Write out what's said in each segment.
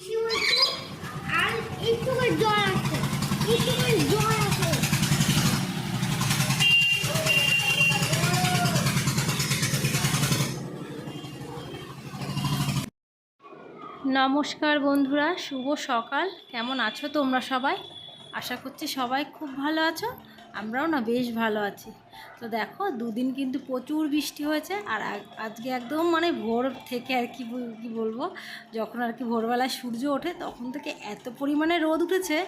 আর নমস্কার বন্ধুরা, শুভ সকাল। কেমন আছো তোমরা সবাই? আশা করছি সবাই খুব ভালো আছো, আমরাও না বেশ ভালো আছি। তো দেখো, দুদিন কিন্তু প্রচুর বৃষ্টি হয়েছে আর আজকে একদম মানে ভোর থেকে আর কি কী বলব, যখন আর কি ভোরবেলায় সূর্য ওঠে তখন থেকে এত পরিমাণে রোদ উঠেছে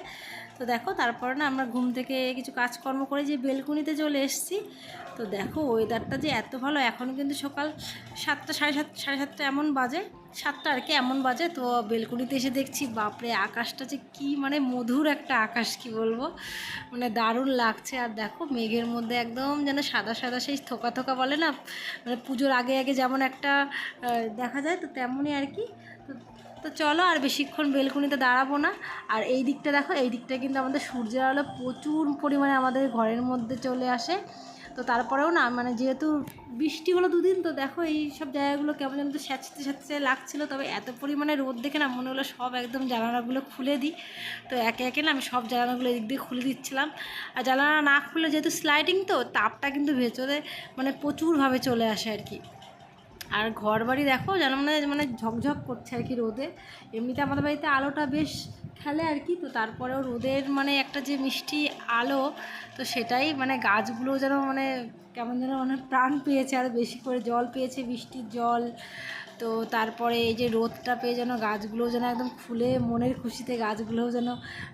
তো দেখো, তারপরে না আমরা ঘুম থেকে কিছু কাজকর্ম করে যে বেলকুনিতে চলে এসেছি। তো দেখো ওয়েদারটা যে এত ভালো, এখন কিন্তু সকাল সাতটা, সাড়ে সাত, সাড়ে সাতটা এমন বাজে। সাতটা আর কি এমন বাজে, তো বেলকুনিতে এসে দেখছি, বাপরে, আকাশটা যে কি মানে মধুর একটা আকাশ, কি বলব? মানে দারুণ লাগছে। আর দেখো, মেঘের মধ্যে একদম যেন সাদা সাদা সেই থোকা থোকা বলে না মানে পুজোর আগে আগে যেমন একটা দেখা যায়, তো তেমনই আর কি। তো চলো আর বেশিক্ষণ বেলকুনিতে দাঁড়াবো না। আর এই দিকটা দেখো, এই দিকটা কিন্তু আমাদের সূর্যের আলো প্রচুর পরিমাণে আমাদের ঘরের মধ্যে চলে আসে। তো তারপরেও না মানে যেহেতু বৃষ্টি হলো দুদিন, তো দেখো এই সব জায়গাগুলো কেমন যেন তো স্যাঁচতে স্যাঁচতে লাগছিল। তবে এত পরিমাণে রোদ দেখে না মনে হলো সব একদম জানালাগুলো খুলে দিই। তো একে একে না আমি সব জানালাগুলো এদিক দিয়ে খুলে দিচ্ছিলাম। আর জানালা না খুললে যেহেতু স্লাইডিং তো, তাপটা কিন্তু ভেতরে মানে প্রচুরভাবে চলে আসে আর কি। আর ঘর বাড়ি দেখো যেন মানে মানে ঝকঝক করছে আর কি রোদে। এমনিতে আমাদের বাড়িতে আলোটা বেশ খেলে আর কি, তো তারপরেও রোদের মানে একটা যে মিষ্টি আলো, তো সেটাই মানে গাছগুলো যেন মানে কেমন যেন মানে প্রাণ পেয়েছে, আর বেশি করে জল পেয়েছে, বৃষ্টির জল। তো তারপরে এই যে রোদটা পেয়ে যেন গাছগুলো যেন একদম ফুলে মনের খুশিতে গাছগুলোও যেন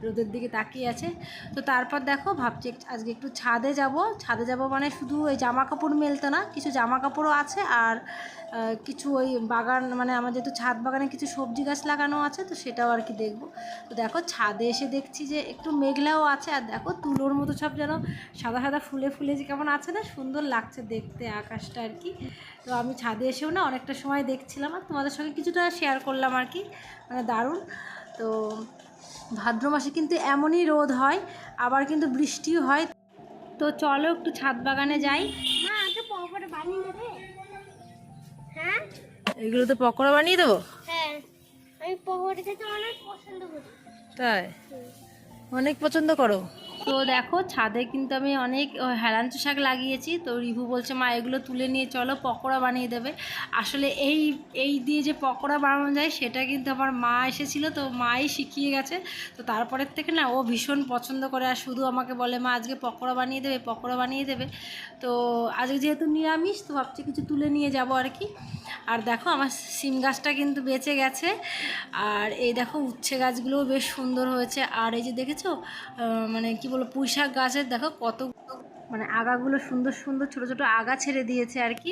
রোদের দিকে তাকিয়ে আছে। তো তারপর দেখো ভাবছি আজকে একটু ছাদে যাব। ছাদে যাব মানে শুধু ওই জামা কাপড় মেলতে না, কিছু জামা কাপড়ও আছে আর কিছু ওই বাগান মানে আমার যেহেতু ছাদ বাগানে কিছু সবজি গাছ লাগানো আছে তো সেটাও আর কি দেখব। তো দেখো ছাদে এসে দেখছি যে একটু মেঘলাও আছে আর দেখো তুলোর মতো সব যেন সাদা সাদা ফুলে ফুলে যে কেমন আছে না, সুন্দর লাগছে দেখতে আকাশটা আর কি। তো আমি ছাদে এসেও না অনেকটা সময় দেখছিলাম আর তোমাদের সঙ্গে কিছুটা শেয়ার করলাম আর কি। মানে দারুণ। তো ভাদ্র মাসে কিন্তু এমনই রোদ হয় আবার কিন্তু বৃষ্টিও হয়। তো চলো একটু ছাদ বাগানে যাই। হ্যাঁ? এগুলো তো পকোড়া বানিয়ে দেবো? হ্যাঁ। আমি পকোড়া খেতে অনেক পছন্দ করি। তাই? অনেক পছন্দ করো? তো দেখো ছাদে কিন্তু আমি অনেক হেলাঞ্চু শাক লাগিয়েছি। তো রিভু বলছে, মা, এগুলো তুলে নিয়ে চলো, পকোড়া বানিয়ে দেবে। আসলে এই এই দিয়ে যে পকোড়া বানানো যায়, সেটা কিন্তু আমার মা এসেছিল, তো মাই শিখিয়ে গেছে। তো তারপরের থেকে না, ও ভীষণ পছন্দ করে, আর শুধু আমাকে বলে, মা, আজকে পকোড়া বানিয়ে দেবে, পকোড়া বানিয়ে দেবে। তো আজকে যেহেতু নিরামিষ, তো ভাবছি কিছু তুলে নিয়ে যাব আর কি। আর দেখো, আমার সিম গাছটা কিন্তু বেঁচে গেছে। আর এই দেখো, উচ্ছে গাছগুলোও বেশ সুন্দর হয়েছে। আর এই যে দেখেছ মানে কি বলব পুঁই শাক গাছের দেখো কত মানে আগাগুলো সুন্দর সুন্দর ছোট ছোট আগা ছেড়ে দিয়েছে আর কি।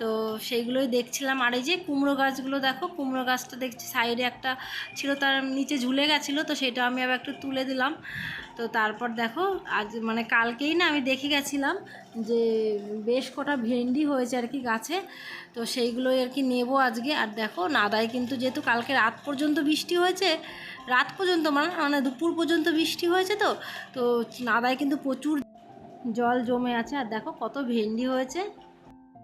তো সেইগুলোই দেখছিলাম। আর এই যে কুমড়ো গাছগুলো দেখো, কুমড়ো গাছটা দেখছি সাইডে একটা ছিল, তার নিচে ঝুলে গেছিল, তো সেটা আমি আবার একটু তুলে দিলাম। তো তারপর দেখো, আজ মানে কালকেই না আমি দেখে গেছিলাম যে বেশ কটা ভেন্ডি হয়েছে আর কি গাছে, তো সেইগুলোই আর কি নেব আজকে। আর দেখো নাদায় কিন্তু যেহেতু কালকে রাত পর্যন্ত বৃষ্টি হয়েছে, রাত পর্যন্ত মানে মানে দুপুর পর্যন্ত বৃষ্টি হয়েছে তো তো নাদায় কিন্তু প্রচুর জল জমে আছে। আর দেখো কত ভেন্ডি হয়েছে।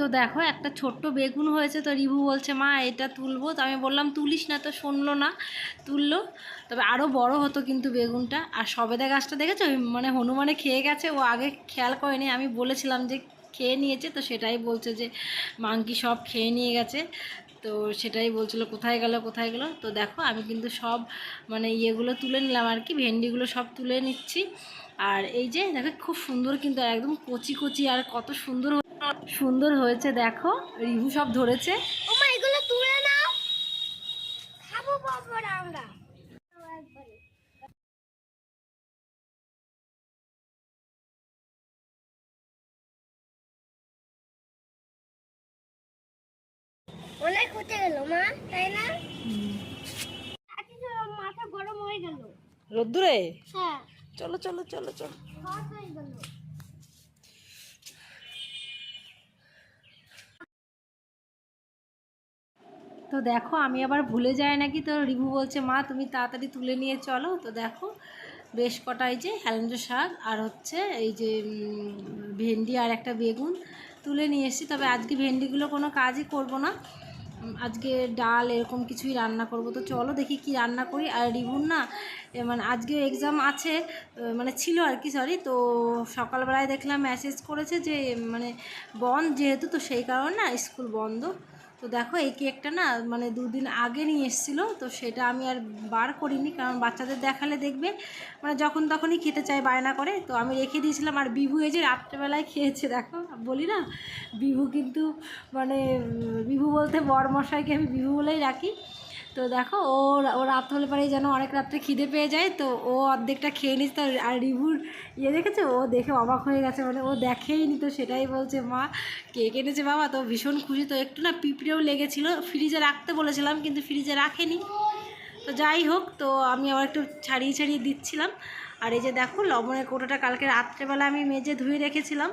তো দেখো, একটা ছোট্ট বেগুন হয়েছে তো রিভু বলছে, মা, এটা তুলবো। তো আমি বললাম, তুলিস না তো। শুনলো না, তুললো। তবে আরও বড় হতো কিন্তু বেগুনটা। আর সবেদা গাছটা দেখেছ? মানে হনুমানে খেয়ে গেছে। ও আগে খেয়াল করেনি। আমি বলেছিলাম যে খেয়ে নিয়েছে, তো সেটাই বলছে যে মাংকি সব খেয়ে নিয়ে গেছে। তো সেটাই বলছিল, কোথায় গেল কোথায় গেল? তো দেখো, আমি কিন্তু সব মানে ইয়েগুলো তুলে নিলাম আর কি, ভেন্ডিগুলো সব তুলে নিচ্ছি। আর এই যে, দেখো, খুব সুন্দর কিন্তু, একদম কচি কচি, আর কত সুন্দর সুন্দর হয়েছে দেখো। রিভু সব ধরেছে। ও মা এগুলো তুলে নাও। খাব আমরা। অনেক গেল মা তাই না? মাথা গরম হয়ে গেল। রোদ্দুরে? হ্যাঁ। চলো চলো চলো চলো। হয়ে গেল। তো দেখো, আমি আবার ভুলে যাই নাকি? তো রিভু বলছে, মা, তুমি তাড়াতাড়ি তুলে নিয়ে চলো। তো দেখো, বেশ কটা এই যে হেলেঞ্জো শাক আর হচ্ছে এই যে ভেন্ডি আর একটা বেগুন তুলে নিয়ে এসেছি। তবে আজকে ভেন্ডিগুলো কোনো কাজই করব না। আজকে ডাল এরকম কিছুই রান্না করব। তো চলো দেখি কি রান্না করি। আর রিভুর না মানে আজকে এক্সাম আছে মানে ছিল আর কি সরি তো সকালবেলায় দেখলাম মেসেজ করেছে যে মানে বন্ধ যেহেতু, তো সেই কারণে না, স্কুল বন্ধ। তো দেখো, এই কেকটা না মানে দুদিন আগে নিয়ে এসেছিল, তো সেটা আমি আর বার করিনি, কারণ বাচ্চাদের দেখালে দেখবে মানে যখন তখনই খেতে চায়, বায়না করে। তো আমি রেখে দিয়েছিলাম, আর বিভু এই যে রাত্রেবেলায় খেয়েছে, দেখো, বলি না? বিভু কিন্তু মানে বিভু বলতে বর মশাইকে আমি বিভু বলেই রাখি তো দেখো, ও ও রাত হলে পরেই যেন অনেক রাত্রে খিদে পেয়ে যায়, তো ও অর্ধেকটা খেয়ে নিস, তো আর রিভুর ইয়ে দেখেছে? ও দেখে অবাক হয়ে গেছে মানে ও দেখেই নি তো, সেটাই বলছে, মা, কে এনেছে বাবা? তো ভীষণ খুশি। তো একটু না পিঁপড়েও লেগেছিল, ফ্রিজে রাখতে বলেছিলাম, কিন্তু ফ্রিজে রাখেনি। তো যাই হোক, তো আমি আবার একটু ছাড়িয়ে ছাড়িয়ে দিচ্ছিলাম। আর এই যে দেখো, লবণের কোটোটা কালকে রাত্রেবেলা আমি মেজে ধুয়ে রেখেছিলাম।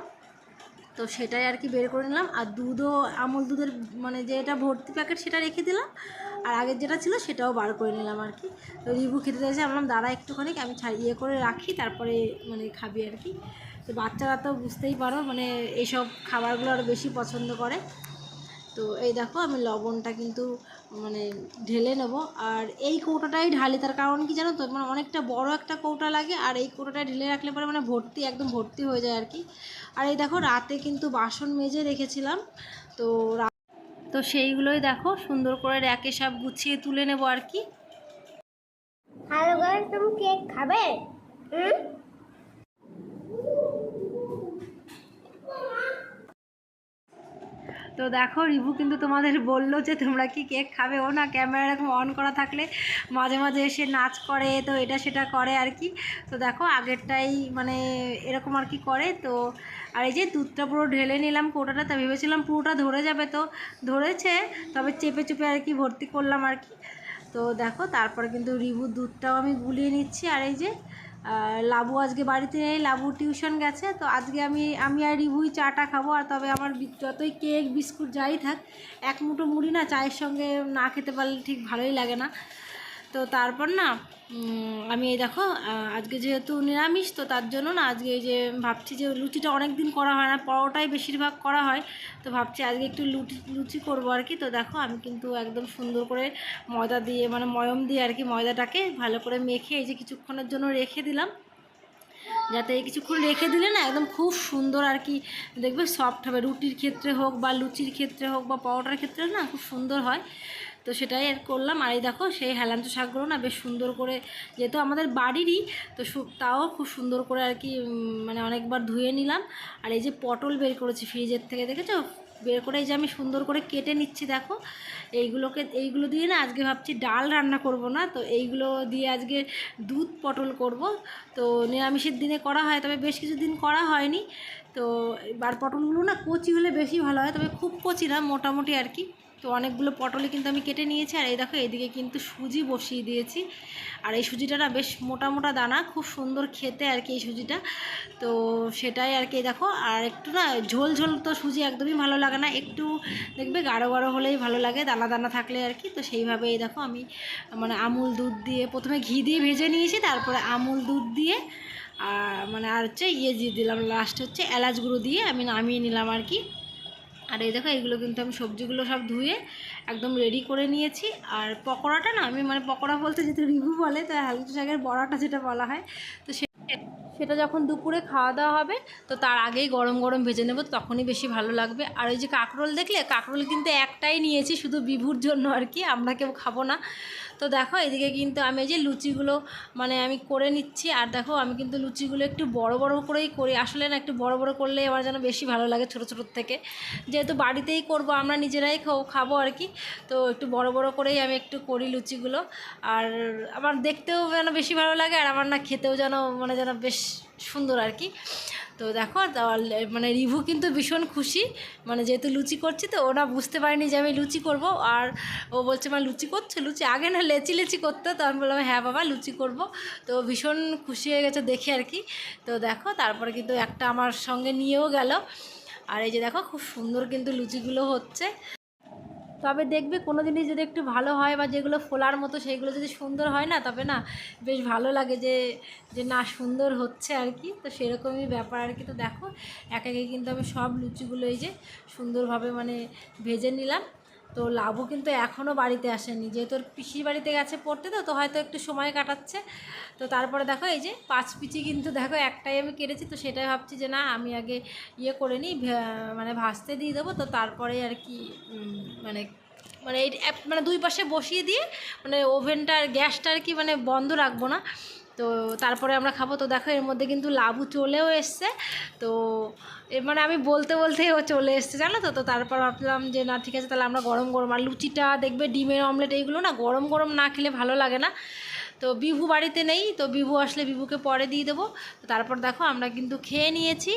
তো সেটাই আর কি বের করে নিলাম। আর দুধও, আমল দুধের মানে যেটা ভর্তি প্যাকেট সেটা রেখে দিলাম। আর আগের যেটা ছিল সেটাও বার করে নিলাম আর কি। তো রিভু খেতে চাইছে, আমি বললাম, দাঁড়া একটুখানি। আমি ইয়ে করে রাখি, তারপরে মানে খাবি আর কি। তো বাচ্চারা তো বুঝতেই পারো মানে এইসব খাবারগুলো আরও বেশি পছন্দ করে। তো এই দেখো, আমি লবণটা কিন্তু মানে ঢেলে নেব। আর এই কৌটাটাই ঢালি, তার কারণ কি জানো তো? মানে অনেকটা বড় একটা কৌটা লাগে, আর এই কৌটাটা ঢেলে রাখলে পরে মানে ভর্তি, একদম ভর্তি হয়ে যায় আর কি। আর এই দেখো, রাতে কিন্তু বাসন মেজে রেখেছিলাম। তো তো সেইগুলোই দেখো সুন্দর করে র্যাকে সব গুছিয়ে তুলে নেব আর কি। হ্যালো গাইস তুমি কেক খাবে? হুম? তো দেখো রিভু কিন্তু তোমাদের বলল যে তোমরা কি কেক খাবে? ও না ক্যামেরা এরকম অন করা থাকলে মাঝে মাঝে এসে নাচ করে তো এটা সেটা করে আর কি। তো দেখো আগেরটাই মানে এরকম আর কি করে তো আর এই যে দুধটা পুরো ঢেলে নিলাম কোটাটা, তা ভেবেছিলাম পুরোটা ধরে যাবে তো। ধরেছে, তবে চেপে চেপে আর কি ভর্তি করলাম আর কি। তো দেখো, তারপরে কিন্তু রিভুর দুধটাও আমি গুলিয়ে নিচ্ছি। আর এই যে লাবু আজকে বাড়িতে নেই, লাবু টিউশন গেছে, তো আজকে আমি আমি আর রিভুই চাটা খাব। আর তবে আমার যতই কেক, বিস্কুট যাই থাক, এক মুঠো মুড়ি না চায়ের সঙ্গে না খেতে পারলে ঠিক ভালোই লাগে না। তো তারপর না আমি এই দেখো আজকে যেহেতু নিরামিষ, তো তার জন্য না আজকে এই যে ভাবছি যে লুচিটা অনেক দিন করা হয় না, পরোটাই বেশিরভাগ করা হয়। তো ভাবছি আজকে একটু লুচি লুচি করব আর কি। তো দেখো, আমি কিন্তু একদম সুন্দর করে ময়দা দিয়ে মানে ময়ম দিয়ে আর কি ময়দাটাকে ভালো করে মেখে এই যে কিছুক্ষণের জন্য রেখে দিলাম। যাতে কিছুক্ষণ রেখে দিলে না একদম খুব সুন্দর আর কি, দেখবে সফট হবে। রুটির ক্ষেত্রে হোক বা লুচির ক্ষেত্রে হোক বা পরোটার ক্ষেত্রে না খুব সুন্দর হয়। তো সেটাই আর করলাম। আর এই দেখো, সেই হেলান্ত শাকগুলো না বেশ সুন্দর করে যেহেতু আমাদের বাড়িরই, তো তাও খুব সুন্দর করে আর কি মানে অনেকবার ধুয়ে নিলাম। আর এই যে পটল বের করেছি ফ্রিজের থেকে, দেখেছ? বের করে এই যে আমি সুন্দর করে কেটে নিচ্ছি, দেখো। এইগুলোকে, এইগুলো দিয়ে না আজকে ভাবছি ডাল রান্না করব না, তো এইগুলো দিয়ে আজকে দুধ পটল করব। তো নিরামিষের দিনে করা হয়, তবে বেশ কিছুদিন করা হয়নি। তো এবার পটলগুলো না কচি হলে বেশি ভালো হয়, তবে খুব কচি না, মোটামুটি আর কি। তো অনেকগুলো পটলই কিন্তু আমি কেটে নিয়েছি, আর এই দেখো এইদিকে কিন্তু সুজি বসিয়ে দিয়েছি। আর এই সুজিটা না বেশ মোটা মোটা দানা, খুব সুন্দর খেতে আর কি এই সুজিটা। তো সেটাই আর কি দেখো, আর একটু না ঝোল ঝোল তো সুজি একদমই ভালো লাগে না, একটু দেখবে গাঢ় গাঢ় হলেই ভালো লাগে, দানা দানা থাকলে আর কি। তো সেইভাবে এই দেখো, আমি মানে আমুল দুধ দিয়ে প্রথমে ঘি দিয়ে ভেজে নিয়েছি, তারপরে আমুল দুধ দিয়ে, আর মানে আর হচ্ছে ইয়ে দিয়ে দিলাম লাস্ট হচ্ছে এলাচ গুঁড়ো দিয়ে আমি নামিয়ে নিলাম আর কি। আর এই দেখো, এগুলো কিন্তু আমি সবজিগুলো সব ধুয়ে একদম রেডি করে নিয়েছি। আর পকোড়াটা না, আমি মানে পকোড়া বলতে যেহেতু রিভু বলে, তাই হালকা শাকের বড়াটা যেটা বলা হয়, তো সে সেটা যখন দুপুরে খাওয়া দাওয়া হবে, তো তার আগেই গরম গরম ভেজে নেব তখনই বেশি ভালো লাগবে। আর ওই যে কাঁকরোল দেখলে, কাঁকরোল কিন্তু একটাই নিয়েছি শুধু বিভুর জন্য আর কি, আমরা কেউ খাব না। তো দেখো, এদিকে কিন্তু আমি এই যে লুচিগুলো মানে আমি করে নিচ্ছি, আর দেখো, আমি কিন্তু লুচিগুলো একটু বড় বড় করেই করি। আসলে না, একটু বড় বড় করলে আমার যেন বেশি ভালো লাগে ছোটো ছোটোর থেকে। যেহেতু বাড়িতেই করব, আমরা নিজেরাই খাব আর কি। তো একটু বড় বড় করেই আমি একটু করি লুচিগুলো। আর আমার দেখতেও যেন বেশি ভালো লাগে, আর আমার না খেতেও যেন মানে যেন বেশ সুন্দর আর কি। তো দেখো মানে রিভু কিন্তু ভীষণ খুশি। মানে যেহেতু লুচি করছি তো ওরা বুঝতে পারেনি যে আমি লুচি করব। আর ও বলছে মানে লুচি করছে? লুচি আগে না লেচি লেচি করতো তো আমি বললাম হ্যাঁ বাবা, লুচি করব। তো ভীষণ খুশি হয়ে গেছে দেখে আর কি। তো দেখো, তারপরে কিন্তু একটা আমার সঙ্গে নিয়েও গেল। আর এই যে দেখো, খুব সুন্দর কিন্তু লুচিগুলো হচ্ছে। তবে দেখবে কোনো জিনিস যদি একটু ভালো হয় বা যেগুলো ফোলার মতো সেইগুলো যদি সুন্দর হয় না, তবে না বেশ ভালো লাগে যে যে না সুন্দর হচ্ছে আর কি। তো সেরকমই ব্যাপার আর কি। তো দেখো, এক একে কিন্তু আমি সব লুচিগুলো এই যে সুন্দরভাবে মানে ভেজে নিলাম। তো লাভও কিন্তু এখনও বাড়িতে আসেনি। যেহেতু ওর পিসির বাড়িতে গেছে পড়তে তো তো হয়তো একটু সময় কাটাচ্ছে। তো তারপরে দেখো এই যে পাঁচ পিচি কিন্তু দেখো একটাই আমি কেটেছি, তো সেটাই ভাবছি যে না, আমি আগে ইয়ে করে নিই মানে ভাসতে দিয়ে দেবো। তো তারপরে আর কি মানে মানে এই মানে দুই পাশে বসিয়ে দিয়ে মানে ওভেনটা আর গ্যাসটা আর কি মানে বন্ধ রাখব না। তো তারপরে আমরা খাব। তো দেখো, এর মধ্যে কিন্তু লাবু চলেও এসছে। তো মানে আমি বলতে বলতেই ও চলে এসছে, জানো তো? তো তারপর ভাবলাম যে, না, ঠিক আছে, তাহলে আমরা গরম গরম আর লুচিটা দেখবে, ডিমের অমলেট এইগুলো না গরম গরম না খেলে ভালো লাগে না। তো বিভু বাড়িতে নেই, তো বিভু আসলে বিভুকে পরে দিয়ে দেবো। তারপর দেখো আমরা কিন্তু খেয়ে নিয়েছি।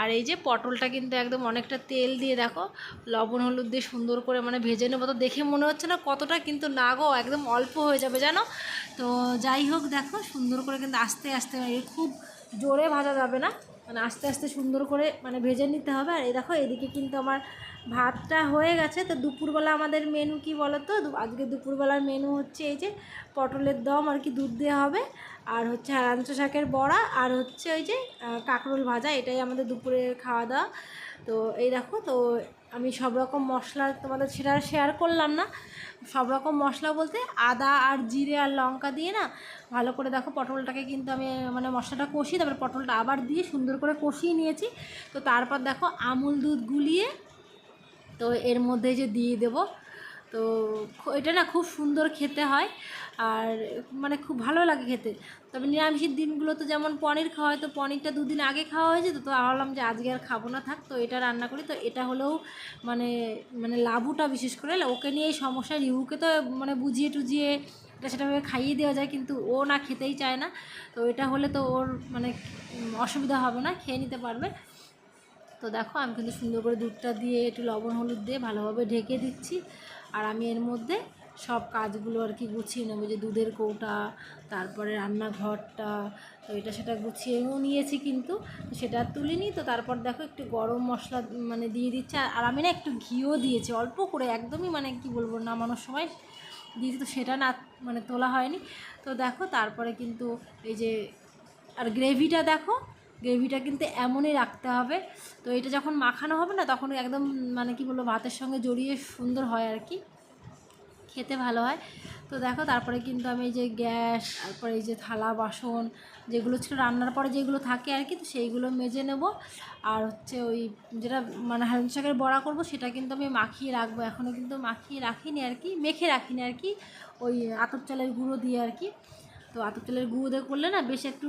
আর এই যে পটলটা কিন্তু একদম অনেকটা তেল দিয়ে দেখো, লবণ, হলুদ দিয়ে সুন্দর করে মানে ভেজে নেব। তো দেখে মনে হচ্ছে না কতটা কিন্তু না গো, একদম অল্প হয়ে যাবে জানো? তো যাই হোক দেখো, সুন্দর করে কিন্তু আস্তে আস্তে মানে খুব জোরে ভাজা যাবে না। মানে আস্তে আস্তে সুন্দর করে মানে ভেজে নিতে হবে। আর এই দেখো, এদিকে কিন্তু আমার ভাতটা হয়ে গেছে, তো দুপুরবেলা আমাদের মেনু কি বলো তো আজকে দুপুরবেলার মেনু হচ্ছে এই যে পটলের দম আর কি দুধ দেওয়া হবে, আর হচ্ছে হারাঞ্চ শাকের বড়া, আর হচ্ছে ওই যে কাঁকরোল ভাজা, এটাই আমাদের দুপুরের খাওয়া দাওয়া। তো এই দেখো, তো আমি সব রকম মশলা তোমাদের সেটা শেয়ার করলাম না। সব রকম মশলা বলতে আদা আর জিরে আর লঙ্কা দিয়ে না, ভালো করে দেখো পটলটাকে কিন্তু আমি মানে মশলাটা কষিয়ে, তারপরে পটলটা আবার দিয়ে সুন্দর করে কষিয়ে নিয়েছি। তো তারপর দেখো আমুল দুধ গুলিয়ে তো এর মধ্যে যে দিয়ে দেব, তো এটা না খুব সুন্দর খেতে হয় আর মানে খুব ভালো লাগে খেতে। তবে নিরামিষের দিনগুলোতে যেমন পনির খাওয়া হয়, তো পনিরটা দুদিন আগে খাওয়া হয়েছে তো তো ভাবলাম যে আজকে আর খাব না থাক, তো এটা রান্না করি। তো এটা হলেও মানে মানে লাভুটা বিশেষ করে, ওকে নিয়ে এই সমস্যা রিউকে তো মানে বুঝিয়ে টুজিয়ে এটা সেটাভাবে খাইয়ে দেওয়া যায়, কিন্তু ও না খেতেই চায় না। তো এটা হলে তো ওর মানে অসুবিধা হবে না, খেয়ে নিতে পারবে। তো দেখো, আমি কিন্তু সুন্দর করে দুধটা দিয়ে একটু লবণ হলুদ দিয়ে ভালোভাবে ঢেকে দিচ্ছি। আর আমি এর মধ্যে সব কাজগুলো আর কি গুছিয়ে নেব। যে দুধের কৌটা, তারপরে রান্নাঘরটা, তো এটা সেটা গুছিয়েও নিয়েছি কিন্তু সেটা তুলিনি। তো তারপর দেখো, একটু গরম মশলা মানে দিয়ে দিচ্ছে। আর আমি না একটু ঘিও দিয়েছি, অল্প করে, একদমই মানে কি বলব, নামানোর সময় দিয়েছি। তো সেটা না মানে তোলা হয়নি। তো দেখো, তারপরে কিন্তু এই যে, আর গ্রেভিটা দেখো গ্রেভিটা কিন্তু এমনই রাখতে হবে। তো এটা যখন মাখানো হবে না, তখন একদম মানে কি বলব, ভাতের সঙ্গে জড়িয়ে সুন্দর হয় আর কি। খেতে ভালো হয়। তো দেখো, তারপরে কিন্তু আমি এই যে গ্যাস, তারপরে এই যে থালা, বাসন, যেগুলো ছিল, রান্নার পরে যেগুলো থাকে আর কি, তো সেইগুলো মেজে নেব। আর হচ্ছে ওই যেটা মানে হালুন শাকের বড়া করব, সেটা কিন্তু আমি মাখিয়ে রাখব। এখনও কিন্তু মাখিয়ে রাখিনি আর কি, মেখে রাখিনি আর কি, ওই আতপ চালের গুঁড়ো দিয়ে আর কি। তো আতপ তেলের গুঁড়ো দিয়ে করলে না বেশ একটু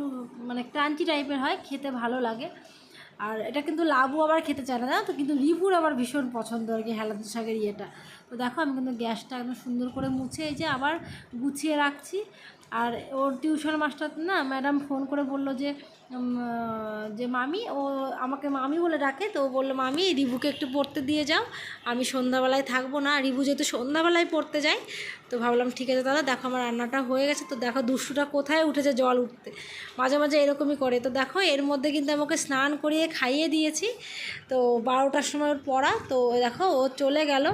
মানে ক্রাঞ্চি টাইপের হয়, খেতে ভালো লাগে। আর এটা কিন্তু লাভও আবার খেতে চায় না তো? কিন্তু রিপুর আবার ভীষণ পছন্দ আর কি হেলাদু শাকের ইয়েটা। তো দেখো আমি কিন্তু গ্যাসটা একদম সুন্দর করে মুছে এই যে আবার গুছিয়ে রাখছি। আর ওর টিউশন মাস্টার না ম্যাডাম ফোন করে বলল যে যে মামি, ও আমাকে মামি বলে ডাকে, তো ও বলল, মামি, রিভুকে একটু পড়তে দিয়ে যাও। আমি সন্ধ্যাবেলায় থাকব না, রিভু যেহেতু সন্ধ্যাবেলায় পড়তে যায়, তো ভাবলাম, ঠিক আছে দাদা, দেখো আমার রান্নাটা হয়ে গেছে, তো দেখো দুষ্টুটা কোথায় উঠেছে জল উঠতে। মাঝে মাঝে এরকমই করে। তো দেখো, এর মধ্যে কিন্তু আমাকে স্নান করিয়ে খাইয়ে দিয়েছি। তো বারোটার সময় ওর পড়া, তো দেখো ও চলে গেল।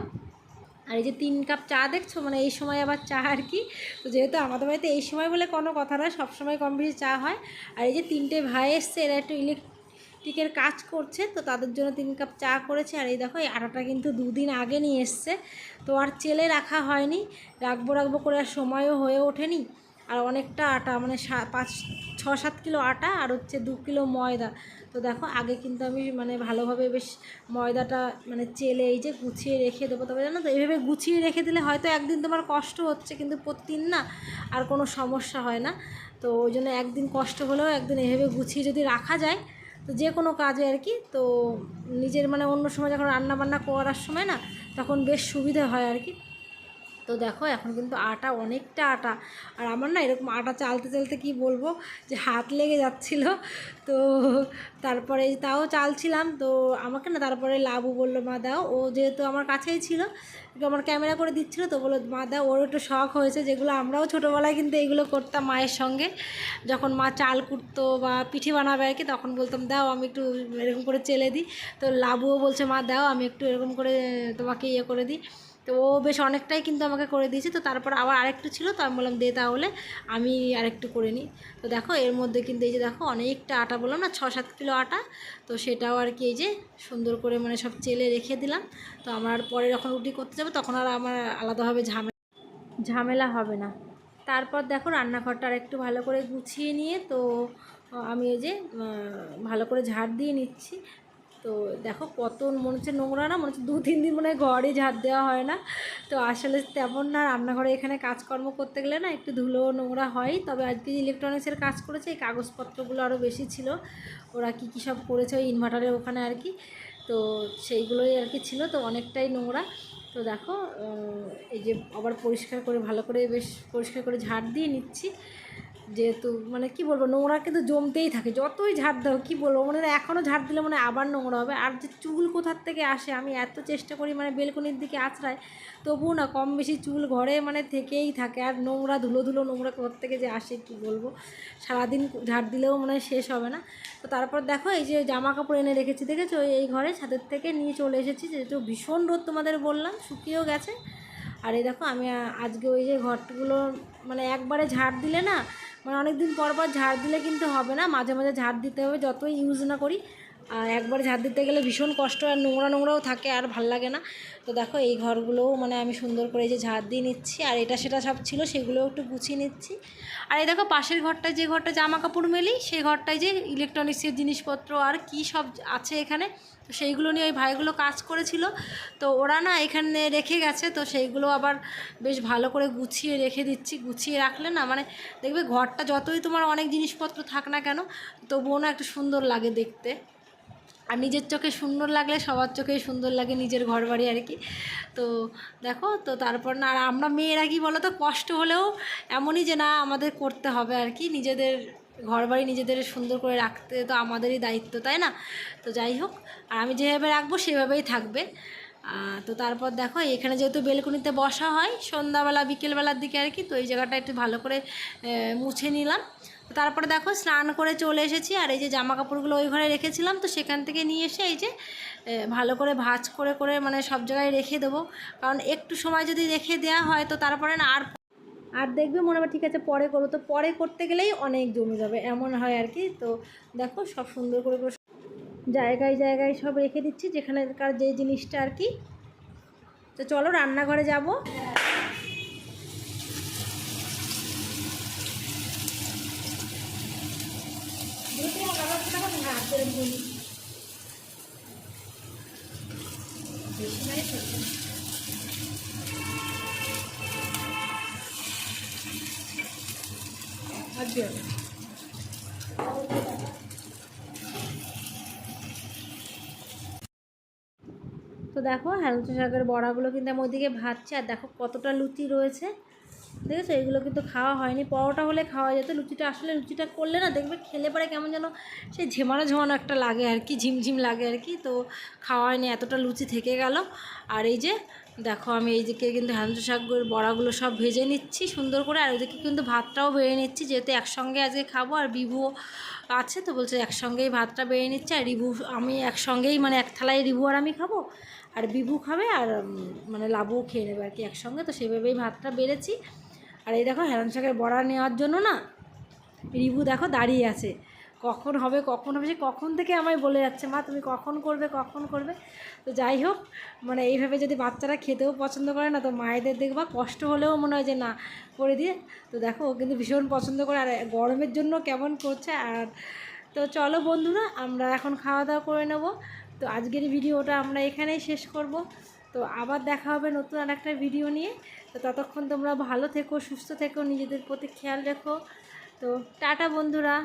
আর এই যে তিন কাপ চা দেখছ? মানে এই সময় আবার চা আর কি? তো যেহেতু আমাদের বাড়িতে এই সময় বলে কোনো কথা নয় সবসময় কম বেশি চা হয়। আর এই যে তিনটে ভাই এসছে, এরা একটু ইলেকট্রিকের কাজ করছে, তো তাদের জন্য তিন কাপ চা করেছে। আর এই দেখো, এই আটাটা কিন্তু দুদিন আগে নিয়ে এসছে। তো আর চেলে রাখা হয়নি। রাখব রাখব করে আর সময়ও হয়ে ওঠেনি। আর অনেকটা আটা মানে সা- পাঁচ, ছ, সাত কিলো আটা আর হচ্ছে দু কিলো ময়দা। তো দেখো, আগে কিন্তু আমি মানে ভালোভাবে বেশ ময়দাটা মানে চেলে এই যে গুছিয়ে রেখে দেবো। তবে জানো তো, এইভাবে গুছিয়ে রেখে দিলে হয়তো একদিন তোমার কষ্ট হচ্ছে, কিন্তু প্রতিদিন না আর কোনো সমস্যা হয় না। তো ওই জন্য একদিন কষ্ট হলেও একদিন এভাবে গুছিয়ে যদি রাখা যায়, তো যে কোনো কাজে আর কি, তো নিজের মানে অন্য সময় যখন রান্না বান্না করার সময় না, তখন বেশ সুবিধা হয় আর কি। তো দেখো, এখন কিন্তু আটা অনেকটা আটা। আর আমার না এরকম আটা চালতে চালতে কি বলব, যে হাত লেগে যাচ্ছিল। তো তারপরে তাও চালছিলাম। তো আমাকে না তারপরে লাবু বলল, মা, দাও। ও যেহেতু আমার কাছেই ছিল আমার ক্যামেরা করে দিচ্ছিল, তো বলল, মা, দাও। ওর একটু শখ হয়েছে, যেগুলো আমরাও ছোটোবেলায় কিন্তু এইগুলো করতাম মায়ের সঙ্গে। যখন মা চাল কুটতো বা পিঠে বানাবে আর কি, তখন বলতাম, দাও, আমি একটু এরকম করে চেলে দিই। তো লাবুও বলছে, মা, দাও, আমি একটু এরকম করে তোমাকে ইয়ে করে দিই। তো ও বেশ অনেকটাই কিন্তু আমাকে করে দিয়েছে। তো তারপর আবার আরেকটু ছিল, তো আমি বললাম, দে তাহলে, আমি আরেকটু করে নিই। তো দেখো, এর মধ্যে কিন্তু এই যে দেখো, অনেকটা আটা বললাম না ছ সাত কিলো আটা। তো সেটাও আর কি এই যে সুন্দর করে মানে সব চেলে রেখে দিলাম। তো আমার পরে যখন রুটি করতে যাব, তখন আর আমার আলাদাভাবে ঝামেলা ঝামেলা হবে না। তারপর দেখো, রান্নাঘরটা আর একটু ভালো করে গুছিয়ে নিয়ে, তো আমি এই যে ভালো করে ঝাড় দিয়ে নিচ্ছি। তো দেখো কত মনে হচ্ছে নোংরা না, মনে হচ্ছে দু, তিন দিন মনে হয় ঘরই ঝাড় দেওয়া হয় না। তো আসলে তেমন না, রান্নাঘরে এখানে কাজকর্ম করতে গেলে না একটু ধুলো নোংরা হয়। তবে আজকে যে ইলেকট্রনিক্সের কাজ করেছে, এই কাগজপত্রগুলো আরও বেশি ছিল। ওরা কী কী সব করেছে ওই ইনভার্টারের ওখানে আর কি। তো সেইগুলোই আর কি ছিল, তো অনেকটাই নোংরা। তো দেখো এই যে আবার পরিষ্কার করে, ভালো করে বেশ পরিষ্কার করে ঝাড় দিয়ে নিচ্ছি। যেহেতু মানে কি বলব, নোংরা কিন্তু জমতেই থাকে। যতই ঝাড় দাও, কি বলব মানে এখনও ঝাড় দিলে মানে আবার নোংরা হবে। আর যে চুল কোথার থেকে আসে, আমি এত চেষ্টা করি মানে বেলকনির দিকে আছড়াই তবুও না কম বেশি চুল ঘরে মানে থেকেই থাকে। আর নোংরা ধুলো ধুলো নোংরা কোথার থেকে যে আসে, কি বলব? সারাদিন ঝাড় দিলেও মনে হয় শেষ হবে না। তো তারপর দেখো, এই যে জামা কাপড় এনে রেখেছি, দেখেছ? এই ঘরে ছাদের থেকে নিয়ে চলে এসেছি। যেহেতু ভীষণ রোদ তোমাদের বললাম, শুকিয়েও গেছে। আর এই দেখো, আমি আজকে ওই যে ঘরগুলো মানে একবারে ঝাড় দিলে না মানে অনেক দিন পর পর ঝাড় দিলে কিন্তু হবে না। মাঝে মাঝে ঝাড় দিতে হবে, যতই ইউজ না করি। একবার ঝাড় দিতে গেলে ভীষণ কষ্ট আর নোংরা নোংরাও থাকে, আর ভালো লাগে না। তো দেখো, এই ঘরগুলোও মানে আমি সুন্দর করে যে ঝাড় দিয়ে নিচ্ছি, আর এটা সেটা সব ছিল, সেগুলোও একটু গুছিয়ে নিচ্ছি। আর এই দেখো, পাশের ঘরটায় যে ঘরটা জামা কাপড় মেলি, সেই ঘরটায় যে ইলেকট্রনিক্সের জিনিসপত্র আর কি সব আছে এখানে, তো সেইগুলো নিয়ে ওই ভাইগুলো কাজ করেছিল। তো ওরা না এখানে রেখে গেছে, তো সেইগুলো আবার বেশ ভালো করে গুছিয়ে রেখে দিচ্ছি, গুছিয়ে রাখলে না মানে দেখবে ঘরটা যতই তোমার অনেক জিনিসপত্র থাক না কেন, তবুও না একটু সুন্দর লাগে দেখতে। আর নিজের চোখে সুন্দর লাগলে, সবার চোখেই সুন্দর লাগে নিজের ঘর বাড়ি আর কি। তো দেখো, তো তারপর না, আর আমরা মেয়েরা কি বলো তো কষ্ট হলেও এমনই যে না, আমাদের করতে হবে আর কি। নিজেদের ঘর বাড়ি নিজেদের সুন্দর করে রাখতে তো আমাদেরই দায়িত্ব, তাই না? তো যাই হোক, আর আমি যেভাবে রাখব, সেভাবেই থাকবে। তো তারপর দেখো, এখানে যেহেতু বেলকুনিতে বসা হয়, সন্ধ্যাবেলা, বিকেলবেলার দিকে আর কি, তো এই জায়গাটা একটু ভালো করে মুছে নিলাম। তারপরে দেখো স্নান করে চলে এসেছি, আর এই যে জামা কাপড়গুলো ওই ঘরে রেখেছিলাম, তো সেখান থেকে নিয়ে এসে এই যে ভালো করে ভাঁজ করে করে মানে সব জায়গায় রেখে দেবো। কারণ একটু সময় যদি রেখে দেওয়া হয়, তো তারপরে না আর আর দেখবে মনে হবে ঠিক আছে পরে করো তো পরে করতে গেলেই অনেক জমে যাবে, এমন হয় আর কি। তো দেখো সব সুন্দর করে করে জায়গায় জায়গায় সব রেখে দিচ্ছি, যেখানেকার যে জিনিসটা আর কি। তো চলো রান্নাঘরে যাব। আচ্ছা তো দেখো হ্যালচা শাকের বড়াগুলো কিন্তু আমি ওইদিকে ভাজছি, আর দেখো কতটা লুচি রয়েছে। দেখেছ এগুলো কিন্তু খাওয়া হয়নি। পরোটা হলে খাওয়া যেত, লুচিটা আসলে লুচিটা করলে না দেখবে খেলে পরে কেমন যেন সেই ঝেমানো ঝেমানো একটা লাগে আর কি, ঝিমঝিম লাগে আর কি। তো খাওয়া হয়নি, এতটা লুচি থেকে গেল। আর এই যে দেখো আমি এইদিকে কিন্তু হ্যালচা শাকের বড়াগুলো সব ভেজে নিচ্ছি সুন্দর করে। আর ওইদিকে কিন্তু ভাতটাও বেড়ে নিচ্ছি, যেহেতু একসঙ্গে আজকে খাব। আর বিভুও আছে তো, বলছে একসঙ্গেই ভাতটা বেড়ে নিচ্ছে। আর রিভু, আমি একসঙ্গেই মানে এক থালায় রিভু আর আমি খাব। আর বিভু খাবে আর মানে লাবুও খেয়ে নেবে আর কি একসঙ্গে। তো সেভাবেই ভাতটা বেড়েছি। আর এই দেখো হেরান শাকের বড়া নেওয়ার জন্য না রিভু দেখো দাঁড়িয়ে আছে। কখন হবে কখন হবে, সে কখন থেকে আমায় বলে যাচ্ছে, মা, তুমি কখন করবে কখন করবে? তো যাই হোক মানে এইভাবে যদি বাচ্চারা খেতেও পছন্দ করে না, তো মায়েদের দেখবা কষ্ট হলেও মনে হয় যে না, করে দিয়ে। তো দেখো, ও কিন্তু ভীষণ পছন্দ করে, আর গরমের জন্য কেমন করছে, আর তো চলো বন্ধুরা, আমরা এখন খাওয়া দাওয়া করে নেব। তো আজকের ভিডিওটা আমরা এখানেই শেষ করব। তো আবার দেখা হবে নতুন আর একটা ভিডিও নিয়ে। তো ততক্ষণ তোমরা ভালো থেকো সুস্থ থেকো নিজেদের প্রতি খেয়াল রেখো। তো টাটা বন্ধুরা।